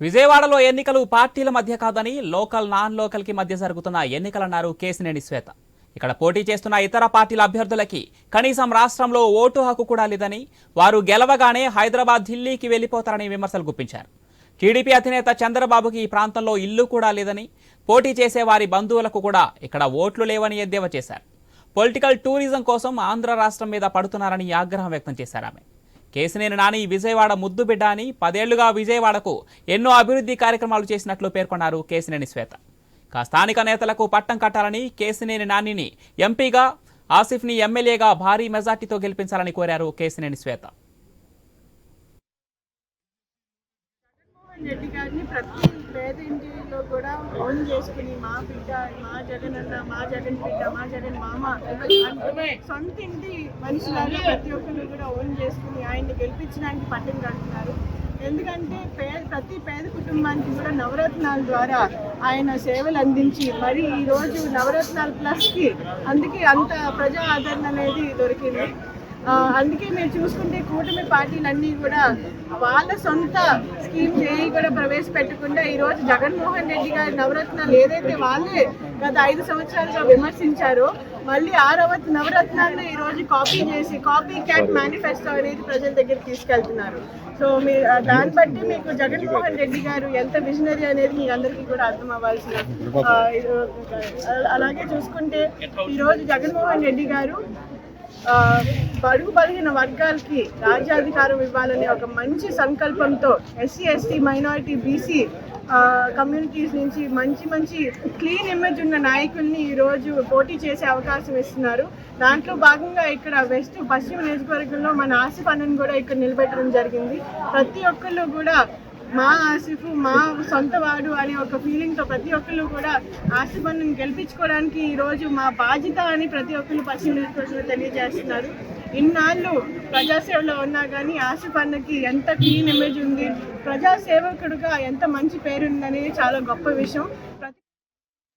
విజయవాడలో ఎన్నికలు పార్టీల మధ్య కాదని లోకల్ నాన్ లోకల్కి మధ్య జరుగుతున్న ఎన్నికలన్నారు కేసినేని శ్వేత. ఇక్కడ పోటీ చేస్తున్న ఇతర పార్టీల అభ్యర్థులకి కనీసం రాష్ట్రంలో ఓటు హక్కు కూడా లేదని వారు గెలవగానే హైదరాబాద్ ఢిల్లీకి వెళ్ళిపోతారని విమర్శలు గుప్పించారు. టీడీపీ అధినేత చంద్రబాబుకి ఈ ప్రాంతంలో ఇల్లు కూడా లేదని పోటీ చేసే వారి బంధువులకు కూడా ఇక్కడ ఓట్లు లేవని ఎద్దేవా చేశారు. పొలిటికల్ టూరిజం కోసం ఆంధ్ర రాష్ట్రం మీద పడుతున్నారని ఆగ్రహం వ్యక్తం చేశారు ఆమె. కేసినేని నాని విజయవాడ ముద్దు బిడ్డ అని పదేళ్ళుగా విజయవాడకు ఎన్నో అభివృద్ధి కార్యక్రమాలు చేసినట్లు పేర్కొన్నారు కేసినేని శ్వేత. స్థానిక నేతలకు పట్టం కట్టాలని కేసినేని నానిని ఎంపీగా ఆసిఫ్ని ఎమ్మెల్యేగా భారీ మెజార్టీతో గెలిపించాలని కోరారు కేసినేని శ్వేత. రెడ్డి గారిని ప్రతి పేద ఇంటిలో కూడా ఓన్ చేసుకుని మా బిడ్డ మా జగన్ అన్న మా జగన్ బిడ్డ మా జగన్ మామ సొంత ఇంటి మనుషులాగా ప్రతి ఒక్కరు కూడా ఓన్ చేసుకుని ఆయన్ని గెలిపించడానికి పట్టం కడుతున్నారు. ఎందుకంటే పేద ప్రతి పేద కుటుంబానికి కూడా నవరత్నాల ద్వారా ఆయన సేవలు అందించి మరి ఈ రోజు నవరత్నాలు ప్లస్కి అందుకే అంత ప్రజా ఆదరణ అనేది దొరికింది. అందుకే మీరు చూసుకుంటే కూటమి పార్టీలన్నీ కూడా వాళ్ళ సొంత స్కీమ్స్ ఏవి కూడా ప్రవేశపెట్టకుండా ఈరోజు జగన్మోహన్ రెడ్డి గారి నవరత్నాలు ఏదైతే వాళ్ళే గత ఐదు సంవత్సరాలుగా విమర్శించారో మళ్ళీ ఆరవ నవరత్నాలను ఈ రోజు కాపీ చేసి కాపీ క్యాట్ మేనిఫెస్టో అనేది ప్రజల దగ్గర తీసుకెళ్తున్నారు. సో మీరు దాన్ని బట్టి మీకు జగన్మోహన్ రెడ్డి గారు ఎంత విజనరీ అనేది మీ అందరికీ కూడా అర్థం అవ్వాల్సిన అలాగే చూసుకుంటే ఈరోజు జగన్మోహన్ రెడ్డి గారు బడుగు బలిగిన వర్గాలకి రాజ్యాధికారం ఇవ్వాలనే ఒక మంచి సంకల్పంతో SC ST minority BC communities నుంచి మంచి మంచి క్లీన్ ఇమేజ్ ఉన్న నాయకుల్ని ఈరోజు పోటీ చేసే అవకాశం ఇస్తున్నారు. దాంట్లో భాగంగా ఇక్కడ వెస్ట్ పశ్చిమ నియోజకవర్గంలో మన ఆసిఫ్ అన్నను కూడా ఇక్కడ నిలబెట్టడం జరిగింది. ప్రతి ఒక్కళ్ళు కూడా మా ఆసిఫ్ మా సొంత వాడు అనే ఒక ఫీలింగ్తో ప్రతి ఒక్కళ్ళు కూడా ఆసిఫ్ అన్నను గెలిపించుకోవడానికి ఈరోజు మా బాధ్యత అని ప్రతి ఒక్కళ్ళు పశ్చిమ నియోజకవర్గంలో తెలియజేస్తున్నారు. ఇన్నాళ్ళు ప్రజాసేవలో ఉన్నా కానీ ఆసిఫ్ అన్నకి ఎంత క్లీన్ ఇమేజ్ ఉంది ప్రజాసేవకుడుగా ఎంత మంచి పేరు ఉందనేది చాలా గొప్ప విషయం.